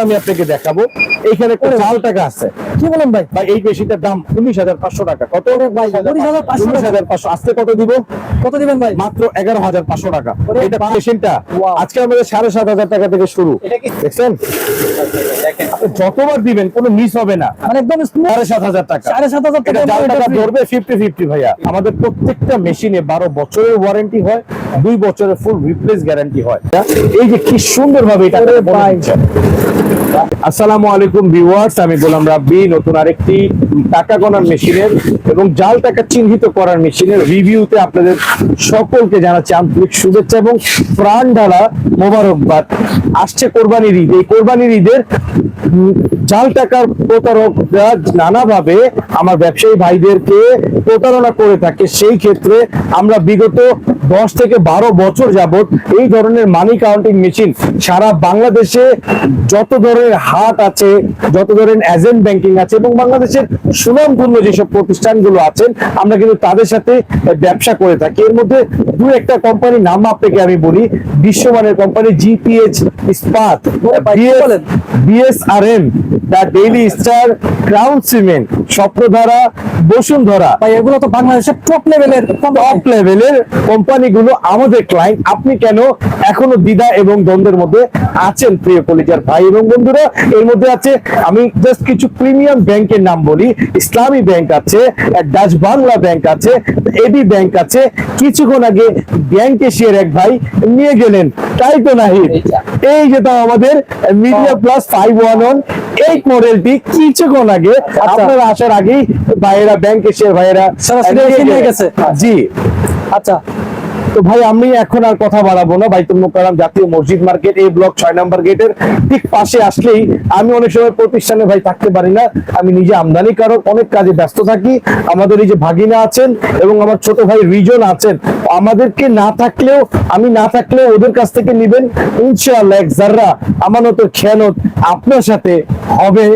আমি আপনাকে দেখাবো এইখানে একটা চাল টাকা আছে। কি বলেন ভাই? ভাই এই মেশিনটার দাম উনিশ হাজার পাঁচশো টাকা। কত? উনিশ হাজার পাঁচশো আজকে কত দিব? কত দিবেন ভাই? মাত্র এগারো হাজার পাঁচশো টাকা। এটা মেশিনটা। আজকে আমাদের সাড়ে সাত হাজার টাকা থেকে শুরু। দেখছেন? যতবার দিবেন কোনো মিস হবে না। মানে একদম সাড়ে সাত হাজার টাকা। সাড়ে সাত হাজার টাকা টাকা ধরবে ফিফটি ফিফটি ভাইয়া। আমাদের প্রত্যেকটা মেশিনে বারো বছরের ওয়ারেন্টি হয় দুই বছরের ফুল রিপ্লেস গ্যারান্টি হয়। এই যে কি সুন্দর ভাবে এটা Thank you. আসসালামু আলাইকুম ভিউয়ার্স, আমি গোলাম রাব্বি, নতুন আরেকটি টাকা গণার মেশিনের এবং জাল টাকা চিহ্নিত করার মেশিনের রিভিউতে আপনাদের সকলকে জানাচ্ছি আন্তরিক শুভেচ্ছা এবং প্রাণ ঢালা মোবারকবাদ। আসছে কোরবানির ঈদ। এই কোরবানির ঈদের জাল টাকার প্রতারকরা নানাভাবে আমার ব্যবসায়ী ভাইদেরকে প্রতারণা করে থাকে। সেই ক্ষেত্রে আমরা বিগত দশ থেকে বারো বছর যাবত এই ধরনের মানি কাউন্টিং মেশিন সারা বাংলাদেশে যত ধরনের হাট আছে যত ধরনের এজেন্ট ব্যাংকিং আছে এবং বাংলাদেশের সুনামপূর্ণ যেসব প্রতিষ্ঠানগুলো আছেন আমরা কিন্তু তাদের সাথে ব্যবসা করে থাকি। এর মধ্যে দু একটা কোম্পানির নাম আপনাকে আমি বলি বিশ্বমানের company GPH Ispat BSRM the Daily Star Crown Cement Swapnadhara Bashundhara. ভাই এগুলো তো বাংলাদেশের টপ লেভেলের টপ লেভেলের কোম্পানিগুলো আমাদের ক্লায়েন্ট আপনি কেন এখনও দ্বিধা এবং দ্বন্দ্বের মধ্যে আছেন প্রিয় কলিজার ভাই এবং বন্ধুরা এর মধ্যে আছে আমি জাস্ট কিছু প্রিমিয়াম ব্যাংকের নাম বলি। ইসলামী ব্যাংক আছে ডাচ বাংলা ব্যাংক আছে এবি ব্যাংক আছে। কিছুক্ষণ আগে ব্যাংক এশিয়ার এক ভাই নিয়ে গেলেন তাই তো নাহি এই যেটা আমাদের media plus five one one eight মডেলটি কিছুক্ষণ আগে আপনারা আসার আগেই ভাইয়েরা ব্যাংক এশিয়ার ভাইয়েরা। জি। আচ্ছা। তো ভাই আমি এখন আর কথা বাড়াবো না। বাইতুল মোকাররম জাতীয় মসজিদ মার্কেট এই ব্লক ছয় নম্বর গেটের ঠিক পাশে আসলেই আমি অনেক সময় প্রতিষ্ঠানে ভাই থাকতে পারি না। আমি নিজে আমদানি কারক অনেক কাজে ব্যস্ত থাকি। আমাদের এই যে ভাগিনা আছেন এবং আমার ছোট ভাই রিজন আছেন আমাদেরকে না থাকলেও আমি না থাকলেও ওদের কাছ থেকে নিবেন। ইনশাআল্লাহ এক জাররা আমানত খেয়ানত আপনার সাথে হবে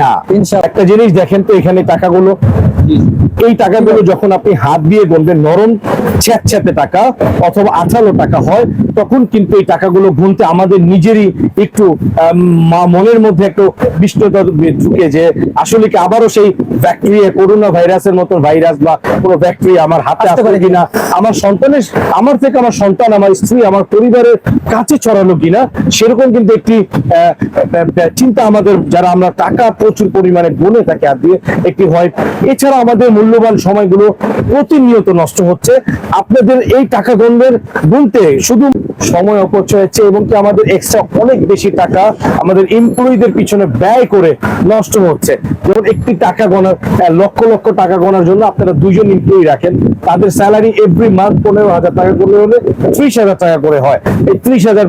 না। ইনশাআল্লাহ। একটা জিনিস দেখেন তো এখানে টাকাগুলো। এই টাকাগুলো যখন আপনি হাত দিয়ে গুনবেন নরম ছ্যাঁতছ্যাঁতে টাকা অথবা আঠালো টাকা হয় তখন কিন্তু এই টাকাগুলো গুনতে আমাদের নিজেরই একটু মনের মধ্যে একটু বিষ্ণুতা ঢুকে যে আসলে কি আবারও সেই ব্যাকটেরিয়া করোনা ভাইরাসের মতো ভাইরাস বা কোনো ব্যাকটেরিয়া আমার হাতে আসতে পারে কিনা আমার সন্তানের আমার থেকে আমার সন্তান আমার স্ত্রী আমার পরিবারের কাছে ছড়ালো কিনা সেরকম কিন্তু একটি চিন্তা আমাদের যারা আমরা টাকা প্রচুর পরিমাণে গুনে থাকি হাত দিয়ে একটি হয়। এছাড়া আমাদের মূল্যবান সময়গুলো প্রতিনিয়ত নষ্ট হচ্ছে। আপনাদের এই টাকা গন্ধের গুনতে শুধু সময় অপচয় হচ্ছে এবং কি আমাদের এক্সট্রা অনেক বেশি টাকা আমাদের এমপ্লয়ীদের পিছনে ব্যয় করে নষ্ট হচ্ছে। যেমন একটি টাকা গোনার লক্ষ লক্ষ টাকা গোনার জন্য আপনারা দুজন এমপ্লয়ি রাখেন। তাদের স্যালারি এভরি মান্থ পনেরো হাজার টাকা করে হলে ত্রিশ হাজার টাকা করে হয়। এই ত্রিশ হাজার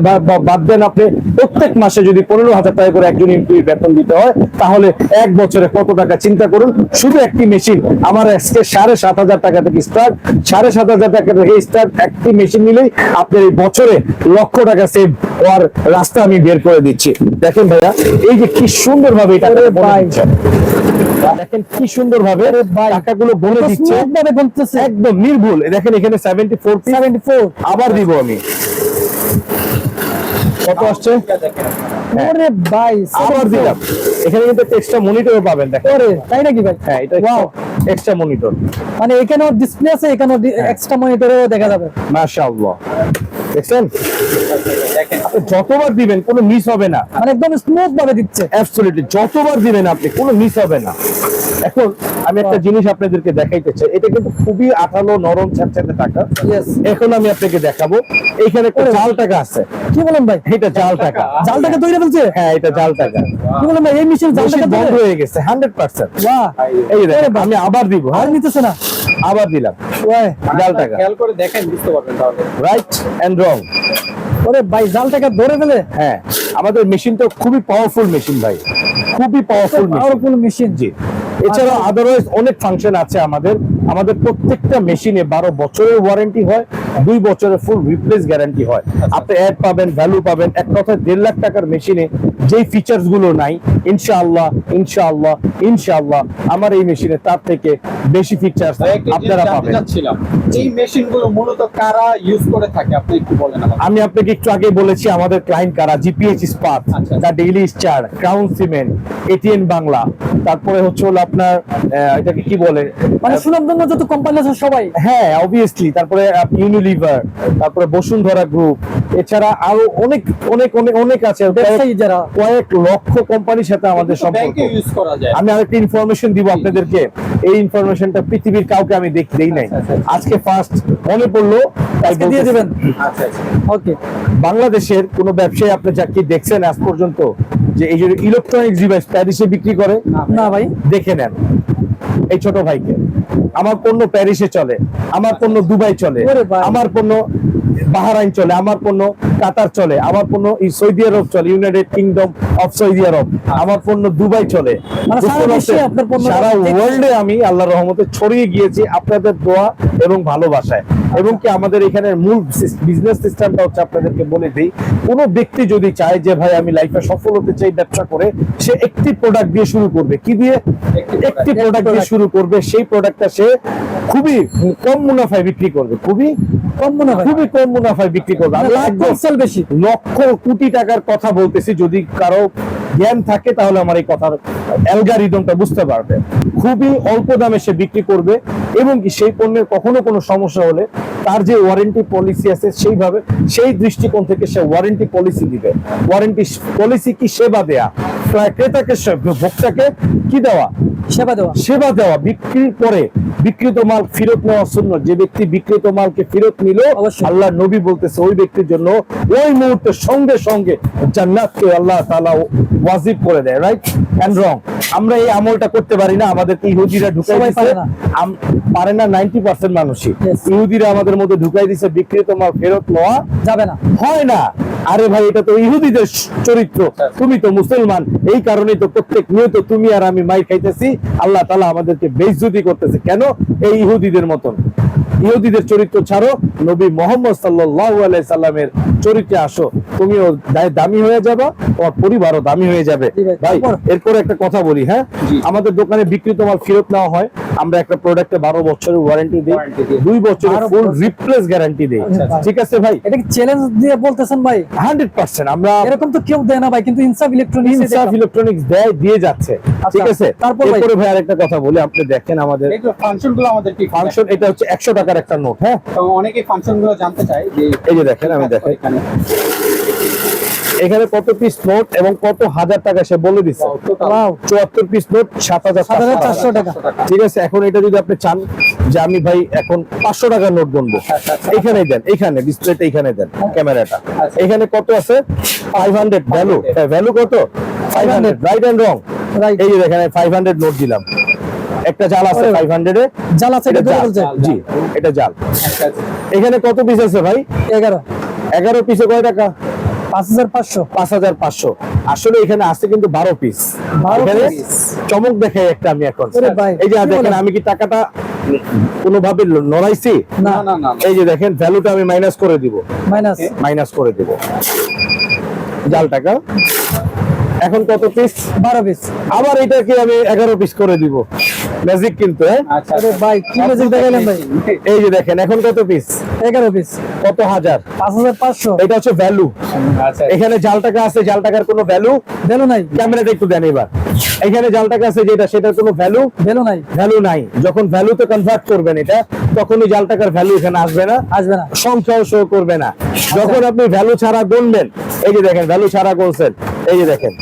বাদ দেন আপনি প্রত্যেক মাসে যদি পনেরো হাজার টাকা করে একজন এমপ্লয়ি বেতন দিতে হয়, তাহলে এক বছরে কত টাকা? চিন্তা করুন, শুধু একটি মেশিন আমার আজকে সাড়ে সাত হাজার টাকা থেকে স্টার্ট সাড়ে সাত হাজার টাকা থেকে স্টার্ট একটি মেশিন নিলেই আপনার এই বছরে লক্ষ টাকা সেভ হওয়ার রাস্তা আমি বের করে দিচ্ছি। দেখেন ভাইয়া এই যে কি সুন্দর ভাবে এটা। দেখেন কি সুন্দর ভাবে টাকাগুলো দিচ্ছে। একদম নির্ভুল। দেখেন এখানে সেভেন্টি ফোর সেভেন্টি ফোর আবার দিব আমি। কত আসছে? ওরে ভাই আবার দিলাম। এখানে কিন্তু এক্সট্রা মনিটরও পাবেন দেখেন। ওরে তাই নাকি ভাই? হ্যাঁ এটা. এক্সট্রা মনিটর মানে এখানেও ডিসপ্লে আছে এখানেও এক্সট্রা মনিটরেও দেখা যাবে। মাশাআল্লাহ। দেখছেন? যতবার দিবেন কোনো মিস হবে না। মানে একদম স্মুথ ভাবে দিচ্ছে। অ্যাবসলিউটলি যতবার দিবেন আপনি কোনো মিস হবে না। এখন আমি একটা জিনিস আপনাদেরকে দেখাইতে চাই। এটা কিন্তু খুবই আঠালো নরম টাকা। এখন আমি আপনাকে দেখাবো। এইখানে একটা জাল টাকা আছে। কি বলেন ভাই? এটা জাল টাকা। জাল টাকা তৈরি বলছে হ্যাঁ এটা জাল টাকা। কি বলেন ভাই? এই মেশিন জাল টাকা বন্ধ হয়ে গেছে হান্ড্রেড পার্সেন্ট বাহ। এই যে দেখেন, আমি আবার দিব আর হ্যাঁ নিতেছে না। আবার দিলাম। জাল টাকা। খেয়াল করে দেখেন বুঝতে পারবেন তাহলে। রাইট এন্ড রং ওরে ভাই জাল টাকা ধরে ফেলে? হ্যাঁ আমাদের মেশিন তো খুবই পাওয়ারফুল মেশিন ভাই। খুবই পাওয়ারফুল মেশিন পাওয়ারফুল মেশিন জি। এছাড়া আদারওয়াইজ অনেক ফাংশন আছে আমাদের। আমাদের প্রত্যেকটা মেশিনে বারো বছরের ওয়ারেন্টি হয় দুই বছরের ফুল রিপ্লেস গ্যারান্টি হয়। আপনি অ্যাড পাবেন ভ্যালু পাবেন এক কথায় দেড় লাখ টাকার মেশিনে যেই ফিচার্সগুলো নাই ইনশাআল্লাহ ইনশাআল্লাহ ইনশাআল্লাহ আমার এই মেশিনে তার থেকে বেশি ফিচার্স আপনারা পাবেন। এই মেশিনগুলো মূলত কারা ইউজ করে থাকে? আপনি একটু বলেন আমি আপনাকে একটু আগে বলেছি আমাদের ক্লায়েন্ট কারা? GPH Ispat. The Daily Star Crown Cement ATN Bangla তারপরে হচ্ছে হলো আপনার এটাকে কি বলে? মানে সুনামধন্য যত কোম্পানি আছে সবাই। হ্যাঁ অবভিয়াসলি তারপরে ইউনিলিভার তারপরে বসুন্ধরা গ্রুপ এছাড়া আরও অনেক অনেক অনেক অনেক আছে। ব্যবসায়ী যারা। কয়েক লক্ষ কোম্পানির সাথে আমাদের সম্পর্ক। ব্যাংকে ইউজ করা যায়। আমি আরেকটা ইনফরমেশন দিব আপনাদেরকে। এই ইনফরমেশনটা পৃথিবীর কাউকে আমি দেখ দেই নাই। আচ্ছা, আচ্ছা। আজকে ফার্স্ট মনে পড়ল আজকে দিয়ে। দিবেন। আচ্ছা আচ্ছা। ওকে বাংলাদেশের কোন ব্যবসায়ী আপনি যা কি দেখছেন আজ পর্যন্ত যে এই যে ইলেকট্রনিক্স ডিভাইস প্যারিসে বিক্রি করে? না ভাই। দেখে নেন। এই ছোট ভাইকে আমার পণ্য প্যারিসে চলে আমার পণ্য দুবাই চলে। আমার পণ্য বাহারাইন চলে আমার পণ্য কাতার চলে আমার পণ্য সৌদি আরব চলে United Kingdom of Saudi Arab আমার পণ্য দুবাই চলে। মানে সারা। ওয়ার্ল্ডে আমি আল্লাহর রহমতে ছড়িয়ে গিয়েছি আপনাদের দোয়া এবং ভালোবাসায়। এবং কি আমাদের এখানে মূল বিজনেস সিস্টেমটা হচ্ছে আপনাদেরকে বলে দিই কোন ব্যক্তি যদি চায় যে ভাই আমি লাইফে সফল হতে চাই ব্যবসা করে সে একটি প্রোডাক্ট দিয়ে শুরু করবে। কি দিয়ে? একটি প্রোডাক্ট দিয়ে শুরু করবে সেই প্রোডাক্টটা সে খুবই কম মুনাফায় বিক্রি করবে। খুবই কম মনে হয় খুবই কম মুনাফায় বিক্রি করবে। লক্ষ কোটি টাকার কথা বলতেছি যদি কারও জ্ঞান থাকে তাহলে আমার এই কথার অ্যালগারিদমটা বুঝতে পারবে। খুবই অল্প দামে সে বিক্রি করবে এবং কি সেই পণ্যের কখনো কোনো সমস্যা হলে তার যে ওয়ারেন্টি পলিসি আছে সেইভাবে সেই দৃষ্টিকোণ থেকে সে ওয়ারেন্টি পলিসি দিবে। ওয়ারেন্টি পলিসি কি? সেবা দেয়া। ক্রেতাকে ভোক্তাকে কি দেওয়া? সেবা দেওয়া। সেবা দেওয়া। বিক্রির পরে বিকৃত মাল ফেরত নেওয়া শূন্য। যে ব্যক্তি বিকৃত মালকে ফেরত নিল। আল্লাহ নবী বলতেছে ওই ব্যক্তির জন্য ওই মুহূর্তে সঙ্গে সঙ্গে জান্নাতকে আল্লাহ তাআলা ওয়াজিব করে দেয় রাইট এন্ড রং আমরা এই আমলটা করতে পারি না আমাদের ইহুদিরা ঢুকাই পারে না। পারে না নাইনটি পার্সেন্ট মানুষই. ইহুদিরা আমাদের মধ্যে ঢুকাই দিছে বিক্রিত মাল ফেরত নেওয়া যাবে না। হয় না। আরে ভাই এটা তো ইহুদিদের চরিত্র। তুমি তো মুসলমান। এই কারণেই তো প্রত্যেক নিয়ত তুমি আর আমি মাই খাইতেছি। আল্লাহ তালা আমাদেরকে বেইজ্জতি করতেছে। কেন? এই ইহুদিদের মতন। ইহুদিদের চরিত্র ছাড়ো নবী মোহাম্মদ সাল্লামের চরিত্রে আসো। তুমিও দামি হয়ে যাবে তোমার পরিবারও দামি হয়ে যাবে। ভাই, এরপরে একটা কথা বলি হ্যাঁ? আমাদের দোকানে বিক্রিত মাল ফেরত নেওয়া হয়। আমরা একটা প্রোডাক্টে বারো বছরের ওয়ারেন্টি দিই। দুই। বছরের ফুল। রিপ্লেস গ্যারান্টি দিই। আচ্ছা, আচ্ছা। ঠিক আছে ভাই? এটা কি চ্যালেঞ্জ দিয়ে বলতেছেন ভাই? হান্ড্রেড পার্সেন্ট আমরা এরকম তো কেউ দেয় না ভাই কিন্তু ইনসাফ ইলেকট্রনিক্স ইনসাফ ইলেকট্রনিক্স দেয় দিয়ে যাচ্ছে। ঠিক আছে? তারপর ভাই? আরেকটা কথা বলি আপনি দেখেন আমাদের এগুলো ফাংশনগুলো আমাদের কি ফাংশন এটা হচ্ছে একশো টাকার একটা নোট হ্যাঁ? অনেকে ফাংশনগুলো জানতে চায় যে এই যে দেখেন আমি দেখাই এখানে এখানে কত পিস নোট এবং কত হাজার টাকা সে বলে দিচ্ছে. চুয়াত্তর পিস নোট সাত হাজার চারশো টাকা। ঠিক আছে এখন এটা যদি আপনি চান যে আমি ভাই এখন পাঁচশো টাকার নোট গুনবো। আচ্ছা, আচ্ছা। দেন এখানে ডিসপ্লেটা এখানে দেন ক্যামেরাটা। আচ্ছা। এখানে কত আছে? ফাইভ হান্ড্রেড ভ্যালু ভ্যালু কত? Five hundred right and wrong এই যে দেখেন ফাইভ হান্ড্রেড নোট দিলাম। একটা জাল আছে ওরে ফাইভ হান্ড্রেড এ? জাল আছে এটা বলছে জি এটা জাল। আচ্ছা আচ্ছা। এখানে কত পিস আছে ভাই? এগারো। এগারো পিসে কয় টাকা? পাঁচ হাজার পাঁচশো। পাঁচ হাজার পাঁচশো। আসলে এখানে আছে কিন্তু বারো পিস 12 চমক দেখাই একটা আমি এখন। এই যে দেখেন আমি কি টাকাটা কোনোভাবে নড়াইছি? না না না এই যে দেখেন ভ্যালুটা আমি মাইনাস করে দিব। মাইনাস মাইনাস করে দিব। জাল টাকা। এখন কত পিস বারো পিস আবার এটাকে আমি এগারো পিস করে দিব। ম্যাজিক কিন্তু হ্যাঁ? আচ্ছা আরে ভাই কি ম্যাজিক দেখাইলেন ভাই? এই যে দেখেন এখন কত পিস এগারো পিস কত হাজার? পাঁচ হাজার পাঁচশো। এটা হচ্ছে ভ্যালু আচ্ছা। এখানে জাল টাকা আছে জাল টাকার কোনো ভ্যালু ভ্যালু নাই। ক্যামেরাটা একটু দেন এবার। এখানে জাল টাকা আছে যেটা সেটার কোনো ভ্যালু ভ্যালু নাই। ভ্যালু নাই। যখন ভ্যালু ভ্যালুতে কনভার্ট করবেন এটা তখনই জাল টাকার ভ্যালু এখানে আসবে না। আসবে না। সংখ্যাও শো করবে না। যখন আপনি ভ্যালু ছাড়া গুনবেন এই যে দেখেন ভ্যালু ছাড়া গুনছেন এই যে দেখেন।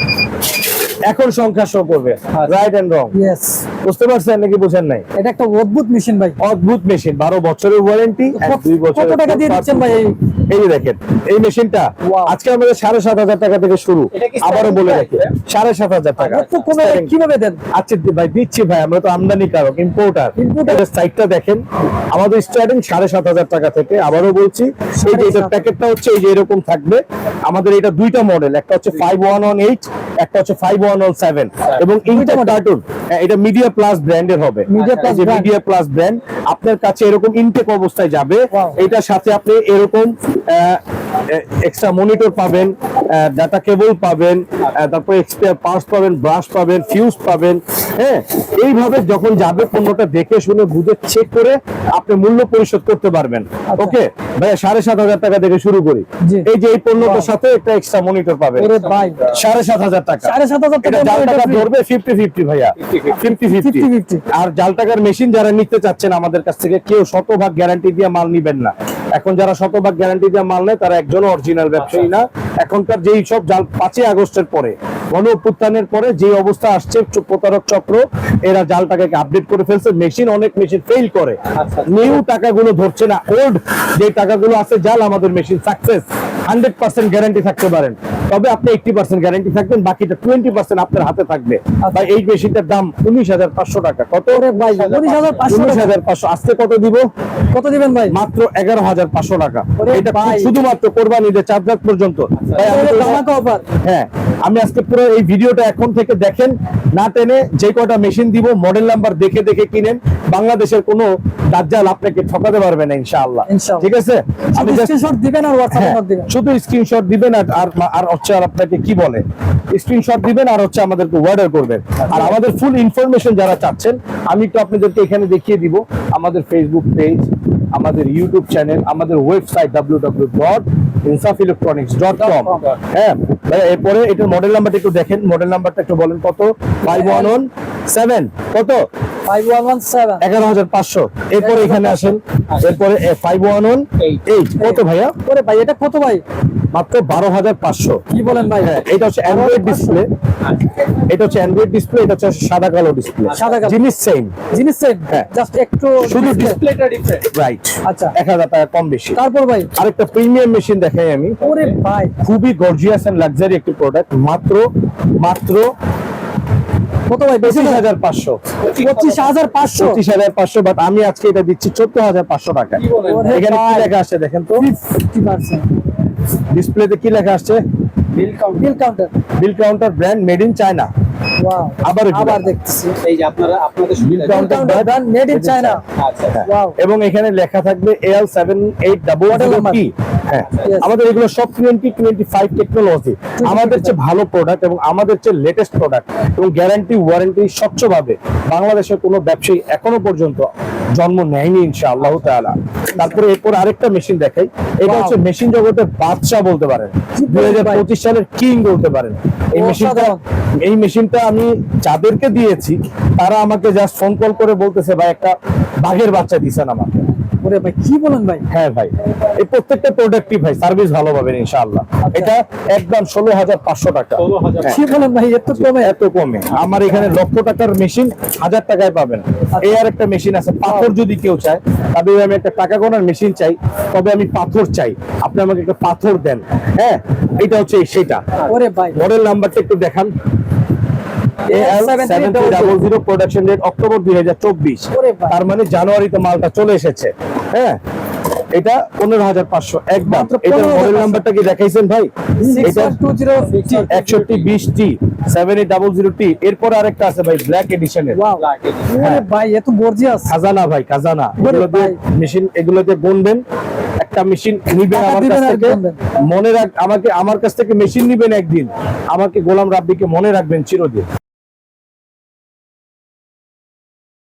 এখন সংখ্যা শো করবে। রাইট এন্ড রং ইয়েস বুঝতে পারছেন নাকি বুঝেন নাই? এটা একটা অদ্ভুত মেশিন ভাই। অদ্ভুত মেশিন বারো বছরের ওয়ারেন্টি দুই কত টাকা দিয়ে দিচ্ছেন ভাই এই? দেখেন এই মেশিনটা আজকে আমাদের সাড়ে সাত হাজার টাকা থেকে শুরু। আবারও বলে রাখি সাড়ে সাত হাজার টাকা। এত কমে কীভাবে দেন? আচ্ছা ভাই দিচ্ছি ভাই আমরা তো আমদানি কারক ইম্পোর্টার। এটার সাইটটা দেখেন আমাদের স্টার্টিং সাড়ে সাত হাজার টাকা থেকে আবারও বলছি এই যে এটার প্যাকেটটা হচ্ছে এই যে এরকম থাকবে। আমাদের এটা দুইটা মডেল একটা হচ্ছে ফাইভ ওয়ান ওয়ান এইট একটা হচ্ছে ফাইভ ওয়ান ওয়ান সেভেন এবং ইন্টার কার্টুন এটা মিডিয়া প্লাস ব্র্যান্ডের হবে। মিডিয়া প্লাস ব্র্যান্ড আপনার কাছে এরকম ইনটেক অবস্থায় যাবে. এটার সাথে আপনি এরকম এক্সট্রা মনিটর পাবেন ডাটা কেবল পাবেন তারপরে এক্সপায়ার পার্টস পাবেন ব্রাশ পাবেন ফিউজ পাবেন হ্যাঁ এইভাবে যখন যাবে পণ্যটা দেখে শুনে বুঝে চেক করে আপনি মূল্য পরিশোধ করতে পারবেন। আচ্ছা। ওকে ভাইয়া সাড়ে সাত হাজার টাকা থেকে শুরু করি। এই যে এই পণ্যটার সাথে একটা এক্সট্রা মনিটর পাবেন। সাড়ে সাত হাজার টাকা। সাড়ে সাত হাজার টাকা জাল টাকা ধরবে ফিফটি ফিফটি ভাইয়া। ফিফটি ফিফটি আর জাল টাকার মেশিন যারা নিতে চাচ্ছেন আমাদের কাছ থেকে কেউ শতভাগ গ্যারান্টি দিয়ে মাল নিবেন না। এখন যারা শতভাগ গ্যারান্টি দিয়ে মাল নেয় তারা একজন অরিজিনাল ব্যবসায়ী না। এখনকার যেই সব জাল পাঁচই আগস্টের পরে গণ অভ্যুত্থানের পরে যে অবস্থা আসছে প্রতারক চক্র এরা জালটাকে আপডেট করে ফেলছে মেশিন অনেক মেশিন ফেল করে। আচ্ছা। নিউ টাকাগুলো ধরছে না ওল্ড যে টাকাগুলো আছে জাল আমাদের machine success hundred percent guarantee থাকতে পারেন। তবে আপনি এইটটি পার্সেন্ট গ্যারান্টি থাকবেন বাকিটা টোয়েন্টি পার্সেন্ট আপনার হাতে থাকবে। বা এই মেশিনটার দাম উনিশ হাজার পাঁচশো টাকা। কত? ভাই উনিশ হাজার পাঁচশো আসতে আজকে কত দিব? কত দিবেন ভাই? মাত্র এগারো হাজার পাঁচশো টাকা। এটা শুধুমাত্র কোরবানি চার রাত পর্যন্ত। offer। হ্যাঁ। আমি আজকে পুরো এই ভিডিওটা এখন থেকে দেখেন না টেনে যে কয়টা মেশিন দিব মডেল নাম্বার দেখে দেখে কিনেন বাংলাদেশের কোনো দাজ্জাল আপনাকে ঠকাতে পারবে না ইনশাআল্লাহ। ঠিক আছে? আমি স্ক্রিনশট দিবেন আর হোয়াটসঅ্যাপে হ্যাঁ, দিবেন। শুধু স্ক্রিনশট দিবেন আর আর আর হচ্ছে আর আপনাকে কি বলে? স্ক্রিনশট দিবেন আর হচ্ছে আমাদেরকে অর্ডার করবেন। আর আমাদের ফুল ইনফরমেশন যারা চাচ্ছেন আমি একটু আপনাদেরকে এখানে দেখিয়ে দিব। আমাদের ফেসবুক পেজ আমাদের ইউটিউব চ্যানেল আমাদের website W W dot Insaf electronics dot com হ্যাঁ এরপরে এটার মডেল নাম্বারটা একটু দেখেন মডেল নাম্বারটা একটু বলেন কত? ফাইভ ওয়ান ওয়ান সেভেন কত? এগারো হাজার পাঁচশো। এরপরে এখানে আসেন এরপরে ফাইভ ওয়ান ওয়ান এইট কত ভাইয়া? ওরে ভাই এটা কত ভাই? মাত্র বারো হাজার পাঁচশো। কি বলেন ভাই? হ্যাঁ এটা হচ্ছে অ্যান্ড্রয়েড ডিসপ্লে এটা হচ্ছে অ্যান্ড্রয়েড ডিসপ্লে এটা হচ্ছে সাদা কালো ডিসপ্লে সাদা কালো। জিনিস সেম জিনিস সেম হ্যাঁ। জাস্ট একটু শুধু ডিসপ্লেটা ডিফারেন্ট রাইট আচ্ছা। এক হাজার টাকা কম বেশি। তারপর ভাই? আরেকটা প্রিমিয়াম মেশিন দেখাই আমি। ওরে ভাই। খুবই গর্জিয়াস এন্ড লাক্সারি একটি প্রোডাক্ট মাত্র মাত্র কত ভাই বেশি? পঁচিশ হাজার পাঁচশো। পঁচিশ হাজার পাঁচশো? পঁচিশ হাজার পাঁচশো বাট আমি আজকে এটা দিচ্ছি চোদ্দ হাজার পাঁচশো টাকা এখানে কি লেখা আসছে দেখেন তো? ডিসপ্লেতে কি লেখা আসছে? Bill counter bill counter bill counter brand made in China wow আবার আবার দেখতেছি। এই যে আপনারা আপনাদের সুবিধা counter brand made in China আচ্ছা। ওয়াও এবং এখানে লেখা থাকবে L seven eight double Model number. কি হ্যাঁ আমাদের এগুলো সব টোয়েন্টি টোয়েন্টি ফাইভ টেকনোলজি আমাদের চেয়ে ভালো প্রোডাক্ট এবং আমাদের চেয়ে লেটেস্ট প্রোডাক্ট এবং গ্যারান্টি ওয়ারেন্টি স্বচ্ছভাবে বাংলাদেশের কোনো ব্যবসায়ী এখনও পর্যন্ত জন্ম নেয়নি ইনশা আল্লাহ তাআলা। তারপরে এরপর আরেকটা মেশিন দেখাই। এটা. হচ্ছে মেশিন জগতের বাদশাহ বলতে পারেন। দুই হাজার পঁচিশ সালের কিং বলতে পারেন। এই মেশিনটা এই মেশিনটা আমি যাদেরকে দিয়েছি তারা আমাকে জাস্ট ফোন কল করে বলতেছে ভাই একটা বাঘের বাচ্চা দিছেন আমাকে। ওরে ভাই কি বলেন ভাই? হ্যাঁ ভাই এই প্রত্যেকটা প্রোডাক্টই ভাই সার্ভিস ভালো পাবেন ইনশাআল্লাহ। আচ্ছা। এটা একদম ষোলো হাজার পাঁচশো টাকা। 16,500 হ্যাঁ, কি বলেন ভাই এত কমে এত কমে? আমার এখানে লক্ষ টাকার মেশিন হাজার টাকায় পাবেন। আচ্ছা। এই আর একটা মেশিন আছে পাথর যদি কেউ চায় তবে আমি একটা টাকা গোনার মেশিন চাই তবে আমি পাথর চাই। আপনি আমাকে একটা পাথর দেন। হ্যাঁ এটা হচ্ছে সেটা। ওরে ভাই। মডেল নাম্বারটা একটু দেখান। প্রোডাকশন ডেট অক্টোবর দুই হাজার চব্বিশ তার মানে জানুয়ারিতে মালটা চলে এসেছে। হ্যাঁ? এটা পনেরো হাজার পাঁচশো। একদম। এটার মডেল নাম্বারটা কি দেখাইছেন ভাই? এটা টু জিরো একষট্টি বিশ টি সেভেন এইট ডাবল জিরো টি এরপর আরেকটা আছে ভাই ব্ল্যাক এডিশনের ভাই এত গর্জিয়াস খাজানা ভাই খাজানা। ওরে এগুলো দিয়ে মেশিন এগুলোতে গুনবেন একটা মেশিন নিবেন আমার কাছ থেকে। মনে রাখ আমাকে আমার কাছ থেকে মেশিন নিবেন একদিন। আমাকে গোলাম রাব্বিকে মনে রাখবেন চিরদিন।